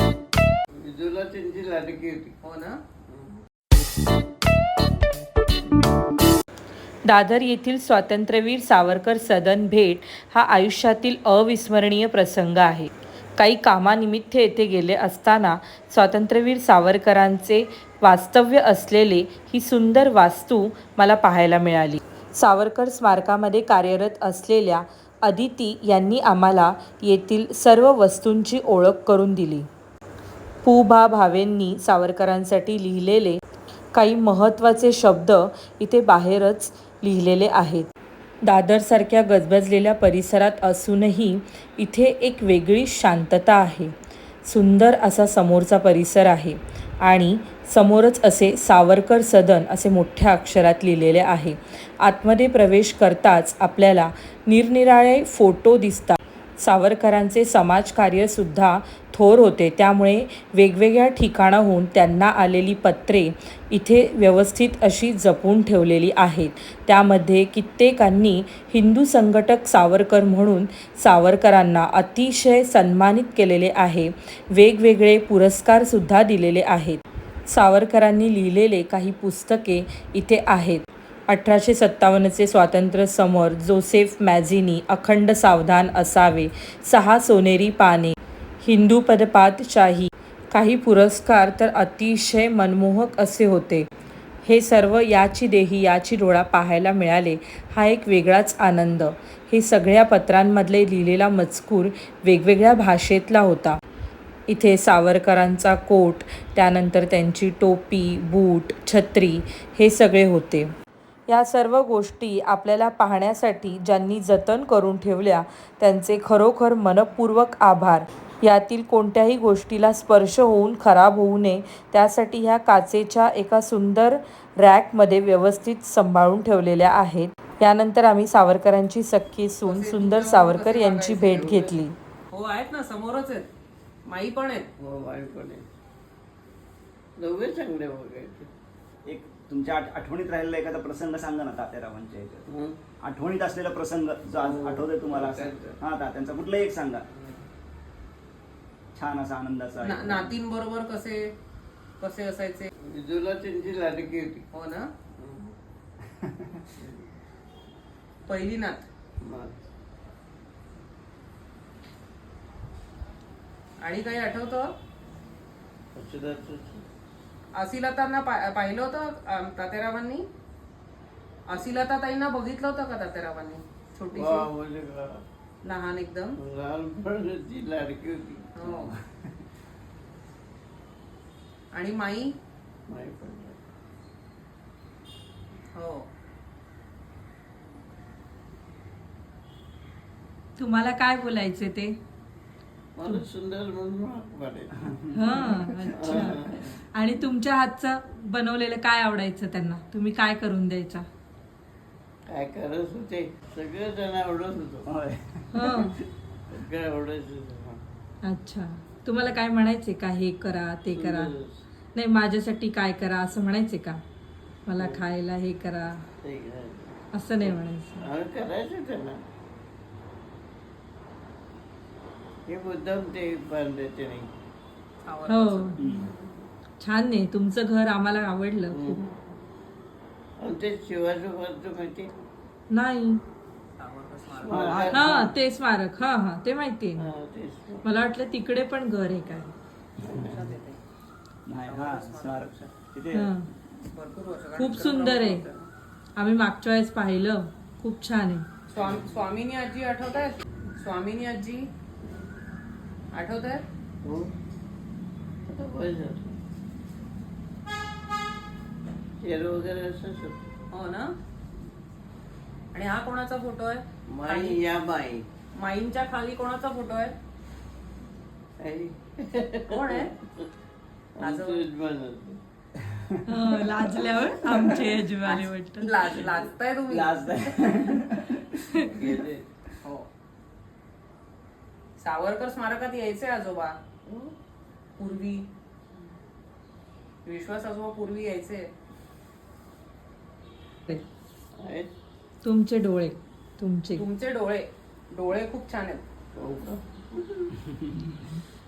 विजूला त्यांची लाडकी होती. हो ना? दादर येथील स्वातंत्र्यवीर सावरकर सदन भेट हा आयुष्यातील अविस्मरणीय प्रसंग आहे. काही कामानिमित्त येथे गेले असताना स्वातंत्र्यवीर सावरकरांचे वास्तव्य असलेले ही सुंदर वास्तू मला पाहायला मिळाली. सावरकर स्मारकामध्ये कार्यरत असलेल्या अदिती यांनी आम्हाला येथील सर्व वस्तूंची ओळख करून दिली. पु भा भावेंनी सावरकरांसाठी लिहिलेले काही महत्त्वाचे शब्द इथे बाहेरच लिहिलेले आहेत. दादरसारख्या गजबजलेल्या परिसरात असूनही इथे एक वेगळी शांतता आहे. सुंदर असा समोरचा परिसर आहे आणि समोरच असे सावरकर सदन असे मोठ्या अक्षरात लिहिलेले आहे. आतमध्ये प्रवेश करताच आपल्याला निरनिराळे फोटो दिसतात. सावरकरांचे समाजकार्यसुद्धा थोर होते. त्यामुळे वेगवेगळ्या ठिकाणाहून त्यांना आलेली पत्रे इथे व्यवस्थित अशी जपून ठेवलेली आहेत. त्यामध्ये कित्येकांनी हिंदू संघटक सावरकर म्हणून सावरकरांना अतिशय सन्मानित केलेले आहे. वेगवेगळे पुरस्कारसुद्धा दिलेले आहेत. सावरकरांनी लिहिलेले काही पुस्तके इथे आहेत. अठराशे सत्तावन्नचे स्वातंत्र्य समर जोसेफ मॅझिनी अखंड सावधान असावे. सहा सोनेरी पाने. हिंदू पदपातशाही. काही पुरस्कार तर अतिशय मनमोहक असे होते. हे सर्व याची देही याची डोळा पाहायला मिळाले. हा एक वेगळाच आनंद. हे सगळ्या पत्रांमधले लिहिलेला मजकूर वेगवेगळ्या भाषेतला होता. इथे सावरकरांचा कोट त्यानंतर त्यांची टोपी बूट छत्री हे सगळे होते. या सर्व गोष्टी आपल्याला पाहण्यासाठी ज्यांनी जतन करून ठेवल्या त्यांचे खरोखर मनपूर्वक आभार. यातील कोणत्याही गोष्टीला स्पर्श होऊन खराब होऊ नये त्यासाठी ह्या काचेच्या एका सुंदर रॅकमध्ये व्यवस्थित सांभाळून ठेवलेल्या आहेत. यानंतर आम्ही सावरकरांची सख्खी सून सुंदर सावरकर यांची भेट घेतली. हो आहेत ना समोरच आहेत. माई पण आहेत. हो बाळपणे दोघे चांगले बघायचे. एक तुमच्या आठ- आठवणीत राहिलेला एखादा प्रसंग सांगा ना तात्यारावांच्या ह्याच्यात? आठवणीत असलेला प्रसंग जो आज हो. आठवतोय तुम्हाला. हा तात्यांचा. कुठलाही एक सांगा. छान असा आनंदाचा ना- नातींबरोबर कसे कसे असायचे? विजूला त्यांची लाडकी होती. हो ना? पहिली नात. आणि काही आठवतं? असिलतांना पाहिलं होतं अं, तात्यारावांनी? असिलता ताईंना बघितलं होतं का तात्यारावांनी? वा, छोटीशी म्हणजे का? लहान एकदम? लहानपणाची लाडकी होती. हो. आणि माई? हो. तुम्हाला काय बोलायचे ते? मला सुंदर म्हणून. हां अच्छा. आणि तुमच्या हातचं बनवलेलं काय आवडायचं त्यांना? तुम्ही काय करून द्यायचा? काय करत होते? सगळं त्यांना आवडत होतं. हं. सगळं. अच्छा. तुम्हाला काय म्हणायचे का? हे करा ते करा. नाही माझ्यासाठी काय करा? असं म्हणायचे का? मला खायला हे करा. ते करायचं. असं नाही म्हणायचं. करायचं त्यांना. हे मुद्दाम ते बांधायचे नाही हो. छान नाही तुमचं घर आम्हाला आवडलं. खूप आणि ते शिवाजी महाराज माहिती नाही. हा ते स्मारक. हा हा ते माहितीये हा, तेच. मला वाटलं तिकडे पण घर आहे काय. नाही हा स्मारक. तिथे हा. भरपूर वर्ष खूप सुंदर आहे. आम्ही मागच्या वेळेस पाहिलं. खूप छान आहे. स्वाम- स्वामिनी आजी आठवत आहेत स्वामिनी आजी आठवत आहेत हो. आता वय झालं. चेहरे वगैरे होतं. हो ना? आणि हा कोणाचा फोटो आहे? माई या माई माईंच्या खाली कोणाचा फोटो आहे? आई. कोण आहे? आमचं यजमान होते. हो, लाजल्यावर आमचे यजमानी वाटत लाज लाजताय तुम्ही? लाज गेले. हो. सावरकर स्मारकात यायचे आजोबा. पूर्वी. विश्वास आजोबा पूर्वी यायचे. तुमचे डोळे तुमचे. तुमचे डोळे डोळे खूप छान आहेत. हो?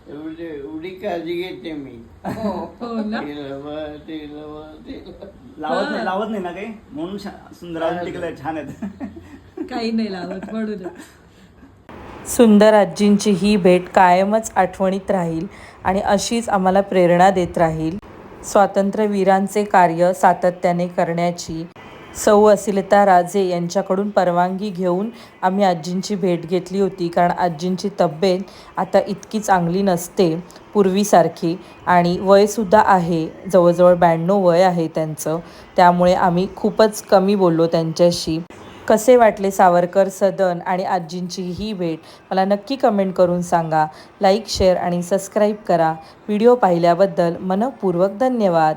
एवढी एवढी काळजी घेते मी. हो. हो ना. ते लवं, ते लवं, ते लवं. लावत नाही लावत नाही ना काही? म्हणून छा- सुंदर टिकलंय छान आहेत. काही नाही लावत म्हणूनच सुंदर आजींची ही भेट कायमच आठवणीत राहील आणि अशीच आम्हाला प्रेरणा देत राहील. स्वातंत्र्यवीरांचे कार्य सातत्याने करण्याची सौ असिलता राजे यांच्याकडून परवानगी घेऊन आम्ही आजींची भेट घेतली होती. कारण आजींची तब्येत आता इतकी चांगली नसते पूर्वीसारखी आणि वयसुद्धा आहे जवळजवळ ब्याण्णव वय आहे त्यांचं. त्यामुळे आम्ही खूपच कमी बोललो त्यांच्याशी. कसे वाटले सावरकर सदन आणि आजींची ही भेट? मला नक्की कमेंट करून सांगा. लाईक शेअर आणि सबस्क्राईब करा. व्हिडिओ पाहिल्याबद्दल मनपूर्वक धन्यवाद.